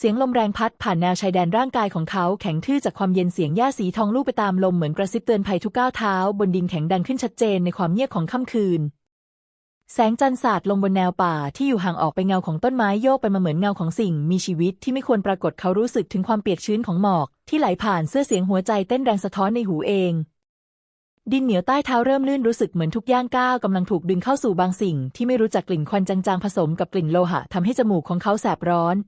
เสียงลมแรงพัดผ่านแนวชายแดนร่างกายของเขาแข็งทื่อจากความเย็นเสียงหญ้าสีทองลูกไปตามลมเหมือนกระซิบเตือนภัยทุกก้าวเท้า บนดินแข็งดังขึ้นชัดเจนในความเงียบของค่ำคืน แสงจันทร์สาดลงบนแนวป่าที่อยู่ห่างออกไปเงาของต้นไม้โยกไปมาเหมือนเงาของสิ่ง มีชีวิตที่ไม่ควรปรากฏเขารู้สึกถึงความเปียกชื้นของหมอก ที่ไหลผ่านเสื้อเสียงหัวใจเต้นแรงสะท้อนในหูเอง ดินเหนียวใต้เท้าเริ่มลื่นรู้สึกเหมือนทุกย่างก้าวกำลังถูกดึงเข้าสู่บางสิ่ง ที่ไม่รู้จักกลิ่นควันจางๆผสมกับกลิ่นโลหะทำให้จมูกของเขาแสบร้อน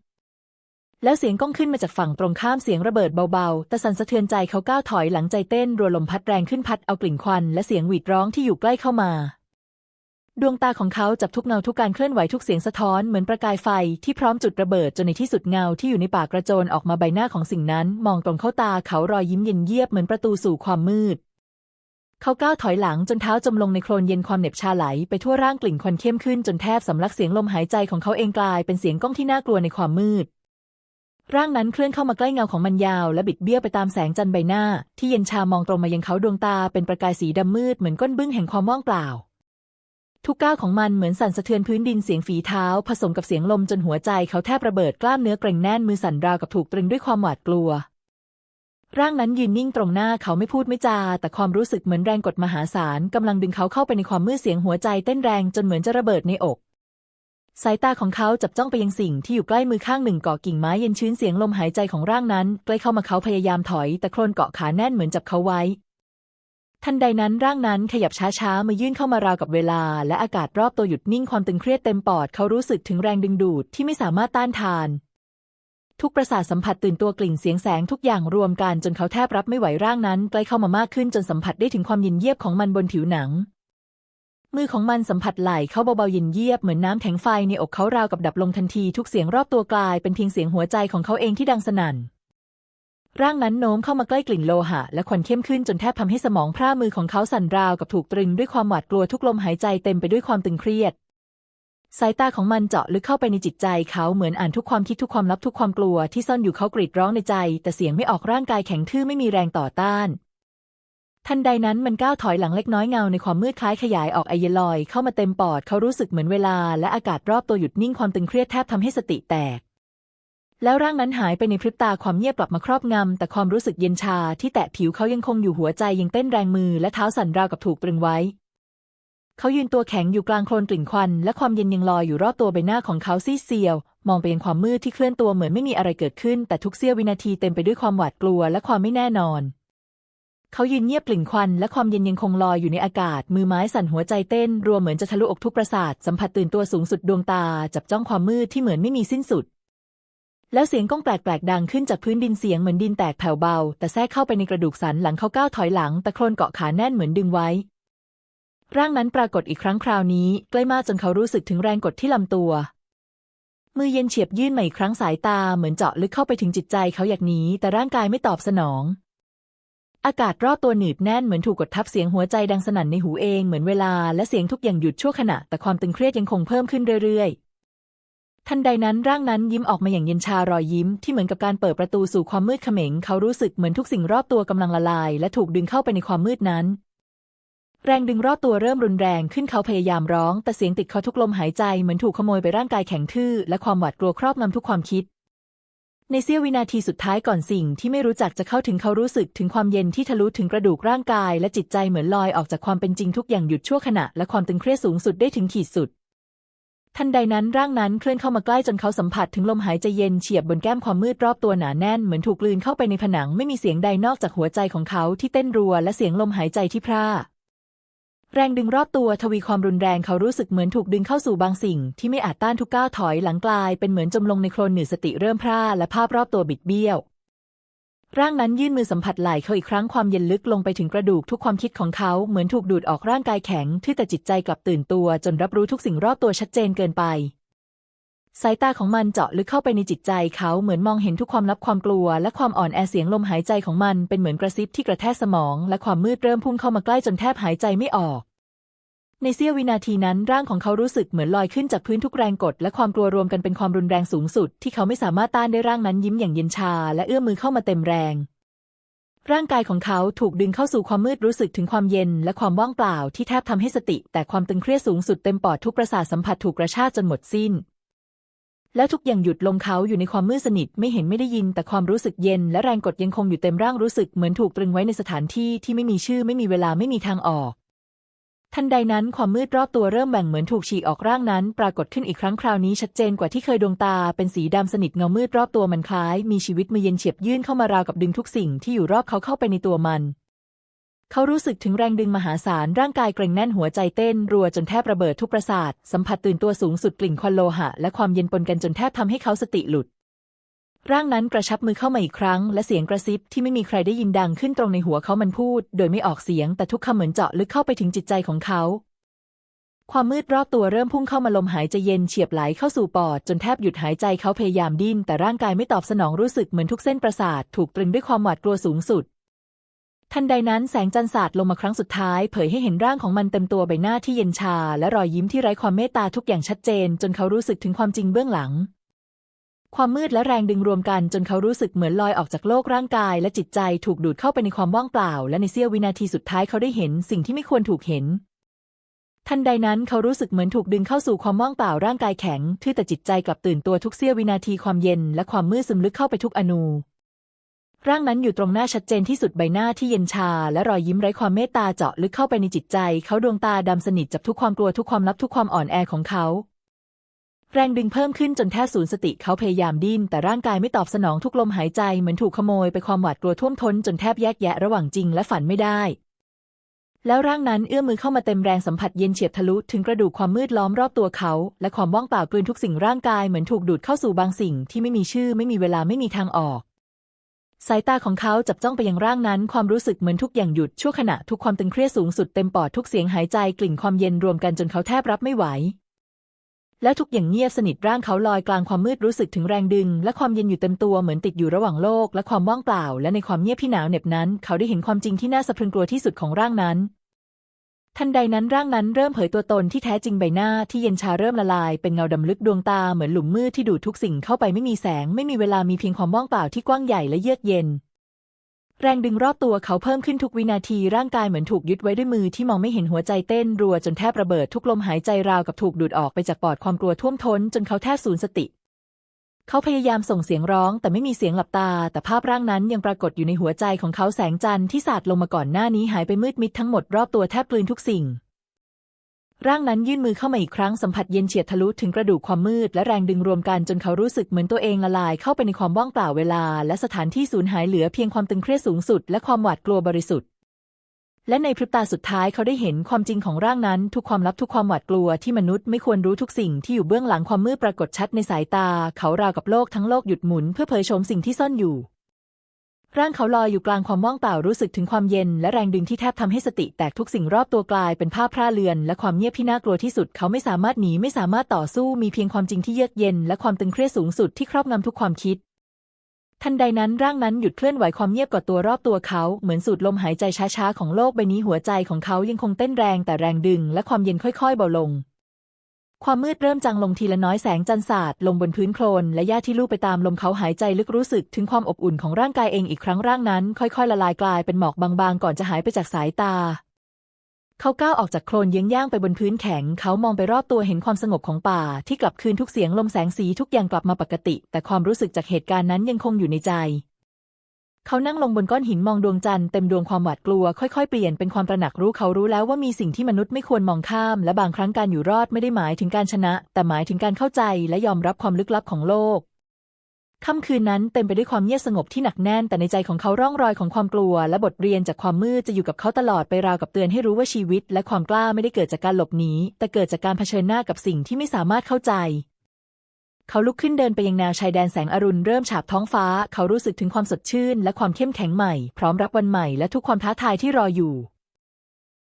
แล้วเสียงก้องขึ้นมาจากฝั่งตรงข้ามเสียงระเบิดเบาๆ แต่สั่นสะเทือนใจเขาก้าวถอยหลังใจเต้นรัวลมพัดแรงขึ้นพัดเอากลิ่นควัน และเสียงหวีดร้องที่อยู่ใกล้เข้ามา ดวงตาของเขาจับทุกเงาทุกการเคลื่อนไหวทุกเสียงสะท้อนเหมือนประกายไฟที่พร้อมจุดระเบิดจนในที่สุดเงาที่อยู่ในปากกระโจนออกมาใบหน้าของสิ่งนั้น มองตรงเข้าตาเขารอยยิ้มเย็นเยียบเหมือนประตูสู่ความมืดเขาก้าวถอยหลังจนเท้าจมลงในโคลนเย็นความเหน็บชาไหลไปทั่วร่างกลิ่นควันเข้มขึ้นจนแทบสำลักเสียงลมหายใจของเขาเองกลายเป็นเสียงก้องที่น่ากลัวในความมืด ร่างนั้นเคลื่อนเข้ามาใกล้เงาของมันยาว และบิดเบี้ยวไปตามแสงจันทร์ใบหน้า ที่เย็นชามองตรงมายังเขาดวงตาเป็นประกายสีดำมืดเหมือนก้นบึ้งแห่งความว่างเปล่า ทุกก้าวของมันเหมือนสั่นสะเทือนพื้นดินเสียงฝีเท้า ผสมกับเสียงลมจนหัวใจเขาแทบระเบิดกล้ามเนื้อเกร็งแน่นมือสั่นราวกับถูกตรึงด้วยความหวาดกลัว ร่างนั้นยืนนิ่งตรงหน้าเขาไม่พูดไม่จา แต่ความรู้สึกเหมือนแรงกดมหาศาลกำลังดึงเขาเข้าไปในความมืดเสียงหัวใจเต้นแรงจนเหมือนจะระเบิดในอก สายตาของเขาจับจ้องไปยังสิ่งที่อยู่ใกล้มือข้างหนึ่งเกาะกิ่งไม้เย็นชื้นเสียงลมหายใจของร่างนั้น ใกล้เข้ามาเขาพยายามถอย แต่โคลนเกาะขาแน่นเหมือนจับเขาไว้ ทันใดนั้นร่างนั้นขยับช้าๆมายื่นเข้ามาราวกับเวลา และอากาศรอบตัวหยุดนิ่งความตึงเครียดเต็มปอดเขารู้สึกถึงแรงดึงดูดที่ไม่สามารถต้านทาน ทุกประสาทสัมผัสตื่นตัวกลิ่นเสียงแสงทุกอย่างรวมกันจนเขาแทบรับไม่ไหวร่างนั้น ใกล้เข้ามามากขึ้นจนสัมผัสได้ถึงความเย็นเยียบของมันบนผิวหนัง มือของมันสัมผัสไหล่เขาเบาๆเย็นเยียบเหมือนน้ำแข็งไฟในอกเขาราวกับดับลงทันทีทุกเสียงรอบตัวกลายเป็นเพียงเสียงหัวใจของเขาเองที่ดังสนั่น ร่างนั้นโน้มเข้ามาใกล้กลิ่นโลหะ และควันเข้มขึ้นจนแทบทำให้สมองพร่ามือของเขาสั่นราวกับถูกตรึงด้วยความหวาดกลัวทุกลมหายใจเต็มไปด้วยความตึงเครียด สายตาของมันเจาะลึกเข้าไปในจิตใจเขาเหมือนอ่านทุกความคิดทุกความลับทุกความกลัวที่ซ่อนอยู่เขากรีดร้องในใจ แต่เสียงไม่ออกร่างกายแข็งทื่อไม่มีแรงต่อต้าน ทันใดนั้นมันก้าวถอยหลังเล็กน้อยเงาในความมืดคล้ายขยายออกไอเยลอยเข้ามาเต็มปอดเขารู้สึกเหมือนเวลาและอากาศรอบตัวหยุดนิ่งความตึงเครียดแทบทำให้สติแตก แล้วร่างนั้นหายไปในพริบตาความเงียบกลับมาครอบงำแต่ความรู้สึกเย็นชาที่แตะผิวเขายังคงอยู่หัวใจยังเต้นแรงมือและเท้าสั่นราวกับถูกตรึงไว้เขายืนตัวแข็งอยู่กลางโคลนกลิ่นควัน และความเย็นยังลอยอยู่รอบตัวใบหน้าของเขาซีเซียว มองไปยังความมืดที่เคลื่อนตัวเหมือนไม่มีอะไรเกิดขึ้น แต่ทุกเสี้ยววินาทีเต็มไปด้วยความหวาดกลัวและความไม่แน่นอน เขายืนเงียบกลิ่นควันและความเย็นยังคงลอยอยู่ในอากาศ มือไม้สั่นหัวใจเต้น รัวเหมือนจะทะลุอกทุกประสาท สัมผัสตื่นตัวสูงสุดดวงตา จับจ้องความมืดที่เหมือนไม่มีสิ้นสุด แล้วเสียงก้องแปลกๆดังขึ้นจากพื้นดินเสียงเหมือนดินแตกแผ่วเบา แต่แทรกเข้าไปในกระดูกสันหลังเขาก้าวถอยหลังต่โคลนเกาะขาแน่นเหมือนดึงไว้ ร่างนั้นปรากฏอีกครั้งคราวนี้ ใกล้มากจนเขารู้สึกถึงแรงกดที่ลำตัวมือเย็นเฉียบยื่นมาอีกครั้งสายตาเหมือนเจาะลึกเข้าไปถึงจิตใจเขาอยากหนีแต่ร่างกายไม่ตอบสนอง อากาศรอบตัวหนืดแน่นเหมือนถูกกดทับเสียงหัวใจดังสนั่นในหูเองเหมือนเวลาและเสียงทุกอย่างหยุดชั่วขณะ แต่ความตึงเครียดยังคงเพิ่มขึ้นเรื่อยๆ ทันใดนั้นร่างนั้นยิ้มออกมาอย่างเย็นชารอยยิ้มที่เหมือนกับการเปิดประตูสู่ความมืดเขม็ง เขารู้สึกเหมือนทุกสิ่งรอบตัวกำลังละลาย และถูกดึงเข้าไปในความมืดนั้น แรงดึงรอบตัวเริ่มรุนแรงขึ้นเขาพยายามร้อง แต่เสียงติดคอทุกลมหายใจเหมือนถูกขโมยไปร่างกายแข็งทื่อและความหวาดกลัวครอบงำทุกความคิด ในเสี้ยววินาทีสุดท้ายก่อนสิ่งที่ไม่รู้จักจะเข้าถึงเขารู้สึกถึงความเย็นที่ทะลุถึงกระดูกร่างกาย และจิตใจเหมือนลอยออกจากความเป็นจริงทุกอย่างหยุดชั่วขณะ และความตึงเครียดสูงสุดได้ถึงขีดสุด ทันใดนั้นร่างนั้นเคลื่อนเข้ามาใกล้จนเขาสัมผัสถึงลมหายใจเย็นเฉียบบนแก้มความมืดรอบตัวหนาแน่นเหมือนถูกกลืนเข้าไปในผนังไม่มีเสียงใดนอกจากหัวใจของเขาที่เต้นรัวและเสียงลมหายใจที่พร่า แรงดึงรอบตัวทวีความรุนแรงเขารู้สึกเหมือนถูกดึงเข้าสู่บางสิ่ง ที่ไม่อาจต้านทุกก้าวถอยหลังกลายเป็นเหมือนจมลงในโคลนหนืดสติเริ่มพร่าและภาพรอบตัวบิดเบี้ยว ร่างนั้นยื่นมือสัมผัสไหล่เขาอีกครั้งความเย็นลึกลงไปถึงกระดูกทุกความคิดของเขาเหมือนถูกดูดออกร่างกายแข็งที่แต่จิตใจกลับตื่นตัวจนรับรู้ทุกสิ่งรอบตัวชัดเจนเกินไป สายตาของมันเจาะลึกเข้าไปในจิตใจเขาเหมือนมองเห็นทุกความลับความกลัว และความอ่อนแอเสียงลมหายใจของมันเป็นเหมือนกระซิบที่กระแทกสมอง และความมืดเริ่มพุ่งเข้ามาใกล้จนแทบหายใจไม่ออก ในเสี้ยววินาทีนั้นร่างของเขารู้สึกเหมือนลอยขึ้นจากพื้นทุกแรงกด และความกลัวรวมกันเป็นความรุนแรงสูงสุด ที่เขาไม่สามารถต้านได้ร่างนั้นยิ้มอย่างเย็นชา และเอื้อมมือเข้ามาเต็มแรง ร่างกายของเขาถูกดึงเข้าสู่ความมืดรู้สึกถึงความเย็น และความว่างเปล่าที่แทบทำให้สติ แต่ความตึงเครียดสูงสุดเต็มปอดทุกประสาทสัมผัสถูกกระชากจนหมดสิ้น แล้วทุกอย่างหยุดลงเขาอยู่ในความมืดสนิทไม่เห็นไม่ได้ยิน แต่ความรู้สึกเย็นและแรงกดยังคงอยู่เต็มร่างรู้สึกเหมือนถูกตรึงไว้ในสถานที่ที่ไม่มีชื่อไม่มีเวลาไม่มีทางออก ทันใดนั้นความมืดรอบตัวเริ่มแบ่งเหมือนถูกฉีกออกร่างนั้น ปรากฏขึ้นอีกครั้งคราวนี้ชัดเจนกว่าที่เคยดวงตาเป็นสีดำสนิทเงามืดรอบตัวมันคล้าย มีชีวิตมือเย็นเฉียบยื่นเข้ามาราวกับดึงทุกสิ่งที่อยู่รอบเขาเข้าไปในตัวมัน เขารู้สึกถึงแรงดึงมหาศาลร่างกายเกร็งแน่นหัวใจเต้น รัวจนแทบระเบิดทุกประสาท สัมผัสตื่นตัวสูงสุดกลิ่นควันโลหะ และความเย็นปนกันจนแทบทำให้เขาสติหลุด ร่างนั้นกระชับมือเข้ามาอีกครั้ง และเสียงกระซิบที่ไม่มีใครได้ยินดังขึ้นตรงในหัวเขามันพูด โดยไม่ออกเสียง แต่ทุกคำเหมือนเจาะลึกเข้าไปถึงจิตใจของเขา ความมืดรอบตัวเริ่มพุ่งเข้ามาลมหายใจเย็นเฉียบไหลเข้าสู่ปอด จนแทบหยุดหายใจเขาพยายามดิ้นแต่ร่างกายไม่ตอบสนองรู้สึกเหมือนทุกเส้นประสาทถูกตรึงด้วยความหวาดกลัวสูงสุด ทันใดนั้นแสงจันทร์สาดลงมาครั้งสุดท้าย เผยให้เห็นร่างของมันเต็มตัวใบหน้าที่เย็นชา และรอยยิ้มที่ไร้ความเมตตาทุกอย่างชัดเจน จนเขารู้สึกถึงความจริงเบื้องหลัง ความมืดและแรงดึงรวมกันจนเขารู้สึกเหมือนลอยออกจากโลกร่างกาย และจิตใจถูกดูดเข้าไปในความว่างเปล่า และในเสี้ยววินาทีสุดท้ายเขาได้เห็นสิ่งที่ไม่ควรถูกเห็น ทันใดนั้นเขารู้สึกเหมือนถูกดึงเข้าสู่ความว่างเปล่าร่างกายแข็งทื่อแต่จิตใจกลับตื่นตัวทุกเสี้ยววินาทีความเย็น และความมืดซึมลึกเข้าไปทุกอนู ร่างนั้นอยู่ตรงหน้าชัดเจนที่สุดใบหน้าที่เย็นชา และรอยยิ้มไร้ความเมตตาเจาะลึกเข้าไปในจิตใจ เขาดวงตาดำสนิทจับทุกความกลัวทุกความลับทุกความอ่อนแอของเขา แรงดึงเพิ่มขึ้นจนแทบสูญสติเขาพยายามดิ้นแต่ร่างกายไม่ตอบสนองทุกลมหายใจเหมือนถูกขโมยไปความหวาดกลัวท่วมท้นจนแทบแยกแยะระหว่างจริงและฝันไม่ได้ แล้วร่างนั้นเอื้อมมือเข้ามาเต็มแรงสัมผัสเย็นเฉียบทะลุถึงกระดูกความมืดล้อมรอบตัวเขา และความว่างเปล่ากลืนทุกสิ่งร่างกายเหมือนถูกดูดเข้าสู่บางสิ่งที่ไม่มีชื่อไม่มีเวลาไม่มีทางออก สายตาของเขาจับจ้องไปยังร่างนั้น ความรู้สึกเหมือนทุกอย่างหยุดชั่วขณะทุกความตึงเครียดสูงสุดเต็มปอดทุกเสียงหายใจกลิ่นความเย็นรวมกันจนเขาแทบรับไม่ไหว แล้วทุกอย่างเงียบสนิทร่างเขาลอยกลางความมืดรู้สึกถึงแรงดึง และความเย็นอยู่เต็มตัวเหมือนติดอยู่ระหว่างโลก และความว่างเปล่า และในความเงียบที่หนาวเหน็บนั้น เขาได้เห็นความจริงที่น่าสะพรึงกลัวที่สุดของร่างนั้น ทันใดนั้นร่างนั้นเริ่มเผยตัวตนที่แท้จริงใบหน้าที่เย็นชาเริ่มละลาย เป็นเงาดำลึกดวงตาเหมือนหลุมมืดที่ดูดทุกสิ่งเข้าไปไม่มีแสง ไม่มีเวลามีเพียงความว่างเปล่าที่กว้างใหญ่และเยือกเย็น แรงดึงรอบตัวเขาเพิ่มขึ้นทุกวินาทีร่างกายเหมือนถูกยึดไว้ด้วยมือที่มองไม่เห็นหัวใจเต้นรัวจนแทบระเบิดทุกลมหายใจราวกับถูกดูดออกไปจากปอดความกลัวท่วมท้นจนเขาแทบสูญสติ เขาพยายามส่งเสียงร้องแต่ไม่มีเสียงหลับตา แต่ภาพร่างนั้นยังปรากฏอยู่ในหัวใจของเขาแสงจันทร์ที่สาดลงมาก่อนหน้านี้หายไปมืดมิดทั้งหมดรอบตัวแทบกลืนทุกสิ่ง ร่างนั้นยื่นมือเข้ามาอีกครั้งสัมผัสเย็นเฉียดทะลุถึงกระดูกความมืดและแรงดึงรวมกันจนเขารู้สึกเหมือนตัวเองละลายเข้าไปในความว่างเปล่าเวลา และสถานที่สูญหายเหลือเพียงความตึงเครียดสูงสุดและความหวาดกลัวบริสุทธิ์ และในพริบตาสุดท้ายเขาได้เห็นความจริงของร่างนั้น ทุกความลับทุกความหวาดกลัวที่มนุษย์ไม่ควรรู้ทุกสิ่งที่อยู่เบื้องหลังความมืดปรากฏชัดในสายตา เขาราวกับโลกทั้งโลกหยุดหมุนเพื่อเผยโฉมสิ่งที่ซ่อนอยู่ ร่างเขาลอยอยู่กลางความว่างเปล่ารู้สึกถึงความเย็น และแรงดึงที่แทบทำให้สติแตกทุกสิ่งรอบตัวกลายเป็นภาพพร่าเลือน และความเงียบที่น่ากลัวที่สุด เขาไม่สามารถหนีไม่สามารถต่อสู้มีเพียงความจริงที่เยือกเย็น และความตึงเครียดสูงสุดที่ครอบงำทุกความคิด ทันใดนั้นร่างนั้นหยุดเคลื่อนไหวความเงียบกอดตัวรอบตัวเขาเหมือนสูดลมหายใจช้าๆของโลกใบนี้หัวใจของเขายังคงเต้นแรงแต่แรงดึง และความเย็นค่อยๆเบาลง ความมืดเริ่มจางลงทีละน้อยแสงจันทร์สาดลงบนพื้นโคลนและหญ้าที่ลู่ไปตามลมเขาหายใจลึกรู้สึกถึงความอบอุ่นของร่างกายเองอีกครั้งร่างนั้น ค่อยๆละลายกลายเป็นหมอกบางๆ ก่อนจะหายไปจากสายตา เขาก้าวออกจากโคลนเยื้องย่างไปบนพื้นแข็ง เขามองไปรอบตัวเห็นความสงบของป่า ที่กลับคืนทุกเสียงลมแสงสีทุกอย่างกลับมาปกติ แต่ความรู้สึกจากเหตุการณ์นั้นยังคงอยู่ในใจ เขานั่งลงบนก้อนหินมองดวงจันทร์เต็มดวงความหวาดกลัวค่อยๆเปลี่ยนเป็นความตระหนักรู้เขารู้แล้วว่ามีสิ่งที่มนุษย์ไม่ควรมองข้าม และบางครั้งการอยู่รอดไม่ได้หมายถึงการชนะ แต่หมายถึงการเข้าใจและยอมรับความลึกลับของโลก ค่ำคืนนั้นเต็มไปด้วยความเงียบสงบที่หนักแน่น แต่ในใจของเขาร่องรอยของความกลัว และบทเรียนจากความมืดจะอยู่กับเขาตลอดไปราวกับเตือนให้รู้ว่าชีวิต และความกล้าไม่ได้เกิดจากการหลบหนีแต่เกิดจากการเผชิญหน้ากับสิ่งที่ไม่สามารถเข้าใจ เขาลุกขึ้นเดินไปยังแนวชายแดนแสงอรุณเริ่มฉาบท้องฟ้า เขารู้สึกถึงความสดชื่น และความเข้มแข็งใหม่ พร้อมรับวันใหม่และทุกความท้าทายที่รออยู่